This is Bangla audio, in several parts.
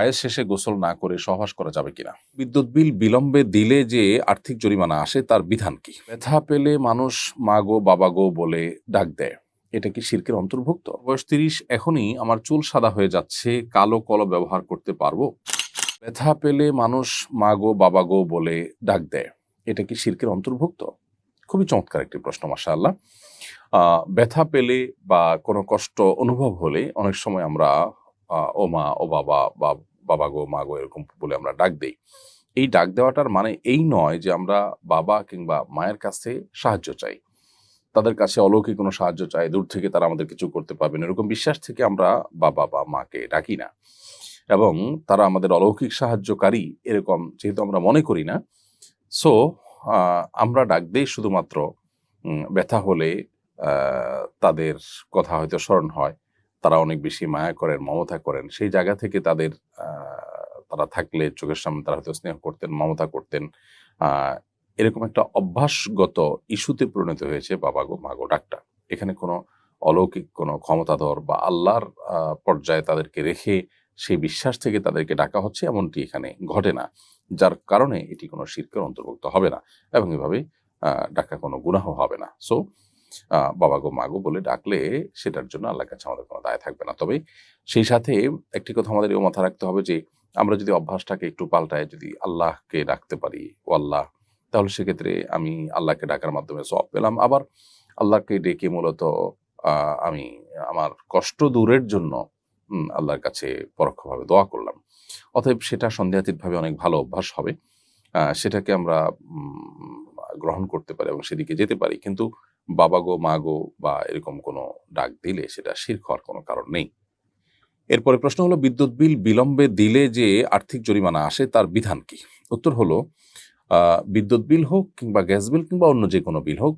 হায়ের শেষে গোসল না করে সহবাস করা যাবে কিনা? বিদ্যুৎ বিল বিলম্বে দিলে যে আর্থিক জরিমানা আসে, তার বিধান কি? ব্যথা পেলে মানুষ মা গো, বাবা গো বলে ডাক দেয়। এটা কি শির্কের অন্তর্ভুক্ত? বয়স তিরিশ, এখনই আমার চুল সাদা হয়ে যাচ্ছে, কালো কল ব্যবহার করতে পারব? ব্যথা পেলে মানুষ মা গো, বাবা গো বলে ডাক দেয়। এটা কি শির্কের অন্তর্ভুক্ত? খুবই চমৎকার একটি প্রশ্ন মাসা আল্লাহ ব্যথা পেলে বা কোনো কষ্ট অনুভব হলে অনেক সময় আমরা ও মা, ও বাবা বা বাবা গো, মা গো এরকম বলে আমরা ডাক দেই। এই ডাক দেওয়াটার মানে এই নয় যে আমরা বাবা কিংবা মায়ের কাছে সাহায্য চাই। তাদের কাছে অলৌকিক কোনো সাহায্য চাই, দূর থেকে তারা আমাদের কিছু করতে পারবেন। এরকম বিশ্বাস থেকে আমরা বাবা বা মাকে ডাকি না। এবং তারা আমাদের অলৌকিক সাহায্যকারী এরকম যেহেতু আমরা মনে করি না, সো আমরা ডাক দিই শুধুমাত্র ব্যথা হলে তাদের কথা হয়তো স্মরণ হয়। তারা অনেক বেশি মায়া করেন, মমতা করেন। সেই জায়গা থেকে তাদের তারা থাকলে চোখের সামনে তারা হয়তো স্নেহ করতেন, মমতা করতেন। এরকম একটা অভ্যাসগত ইস্যুতে পরিণত হয়েছে বাবা গো, মা গো ডাকটা এখানে কোনো অলৌকিক কোনো ক্ষমতাধর বা আল্লাহর পর্যায়ে তাদেরকে রেখে সেই বিশ্বাস থেকে তাদেরকে ডাকা হচ্ছে এমনটি এখানে ঘটে না। যার কারণে এটি কোনো শির্কের অন্তর্ভুক্ত হবে না এবং এভাবে ডাকা কোনো গুনাহ হবে না। সো বাবা গো, মা গো বলে ডাকলে সেটার জন্য আল্লাহর কাছে আমাদের কোনো দায় থাকবে না। তবে সেই সাথে একটি কথা আমাদের এও মাথা রাখতে হবে যে, আমরা যদি অভ্যাসটাকে একটু পাল্টায় যদি আল্লাহকে ডাকতে পারি, ও আল্লাহ, তাহলে সেক্ষেত্রে আমি আল্লাহকে ডাকার মাধ্যমে সব পেলাম। আবার আল্লাহকে ডেকে মূলত আমি আমার কষ্ট দূরের জন্য আল্লাহর কাছে পরোক্ষভাবে দোয়া করলাম। অতএব সেটা সন্দেহাতীতভাবে অনেক ভালো অভ্যাস হবে। সেটাকে আমরা গ্রহণ করতে পারি এবং সেদিকে যেতে পারি। কিন্তু বাবা গো মা গো বা এরকম কোনো ডাক দিলে সেটা শির হওয়ার কোনো কারণ নেই। এরপরে প্রশ্ন হলো বিদ্যুৎ বিল বিলম্বে দিলে যে আর্থিক জরিমানা আসে তার বিধান কি? উত্তর হলো বিদ্যুৎ বিল হোক কিংবা গ্যাস বিল কিংবা অন্য যে কোনো বিল হোক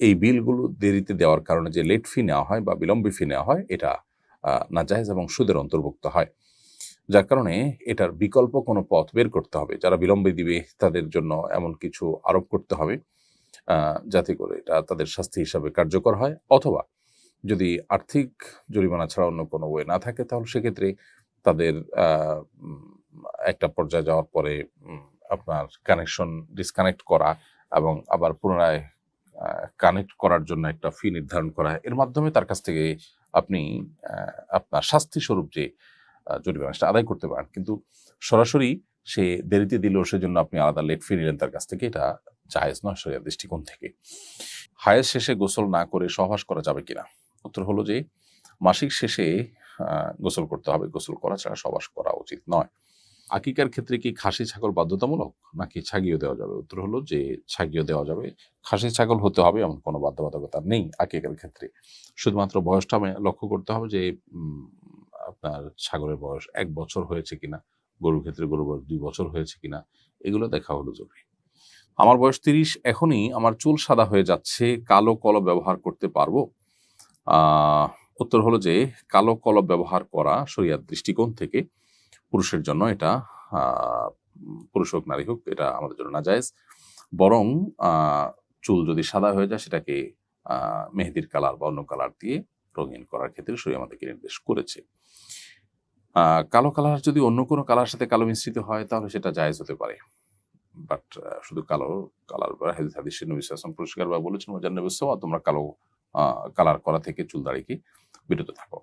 এই বিলগুলো দেরিতে দেওয়ার কারণে যে লেট ফি নেওয়া হয় বা বিলম্বে ফি নেওয়া হয় এটা আহ, নাজায়েজ এবং সুদের অন্তর্ভুক্ত হয়। যার কারণে এটার বিকল্প কোনো পথ বের করতে হবে। যারা বিলম্বে দিবে তাদের জন্য এমন কিছু আরোপ করতে হবে। যাতে করে এটা তাদের শাস্তি হিসাবে কার্যকর হয়। অথবা যদি আর্থিক জরিমানা ছাড়া অন্য কোনো ওয়ে না থাকে তাহলে সেক্ষেত্রে তাদের একটা পর্যায়ে যাওয়ার পরে আপনার কানেকশন ডিসকানেক্ট করা এবং আবার পুনরায় কানেক্ট করার জন্য একটা ফি নির্ধারণ করা এর মাধ্যমে তার কাছ থেকে আপনি আপনার শাস্তি স্বরূপ যে আহ, জরিমানাটা আদায় করতে পারেন। কিন্তু সরাসরি সে দেরিতে দিলেও সেজন্য আপনি আলাদা লেট ফি নিলেন তার কাছ থেকে এটা জায়েজ নয় শরিয়া দৃষ্টিকোণ থেকে। হায়ের শেষে গোসল না করে সহবাস করা যাবে কিনা? উত্তর হলো যে, মাসিক শেষে গোসল করতে হবে। গোসল করা ছাড়া সহবাস করা উচিত নয়। আকিকার ক্ষেত্রে কি খাসি ছাগল বাধ্যতামূলক? নাকি ছাগিয়ে দেওয়া যাবে? উত্তর হলো যে ছাগিয়ে দেওয়া যাবে। খাসি ছাগল হতে হবে এমন কোনো বাধ্যবাধকতা নেই আকিকার ক্ষেত্রে। শুধুমাত্র বয়সটা লক্ষ্য করতে হবে যে আপনার ছাগলের বয়স এক বছর হয়েছে কিনা, গরুর ক্ষেত্রে গরুর বয়স দুই বছর হয়েছে কিনা, এগুলো দেখা হলো জরুরি। আমার বয়স তিরিশ, এখনই আমার চুল সাদা হয়ে যাচ্ছে, কালো কলম ব্যবহার করতে পারব। উত্তর হলো যে কালো কলম ব্যবহার করা শরিয়ার দৃষ্টিকোণ থেকে পুরুষের জন্য এটা পুরুষ হোক, নারী হোক, এটা আমাদের জন্য না জায়েজ বরং চুল যদি সাদা হয়ে যায়, সেটাকে মেহেদির কালার বা অন্য কালার দিয়ে রঙিন করার ক্ষেত্রে শরীর আমাদেরকে নির্দেশ করেছে। কালো কালার যদি অন্য কোনো কালার সাথে কালো মিশ্রিত হয়, তাহলে সেটা জায়েজ হতে পারে। বাট শুধু কালো কালার বা হেলথ হাদিস নবী সাল্লাল্লাহু পুরস্কার বা বলেছেন ও নবী সাল্লাল্লাহু তোমরা কালো কালার করা থেকে চুল দাড়ি কি বিরত থাকো।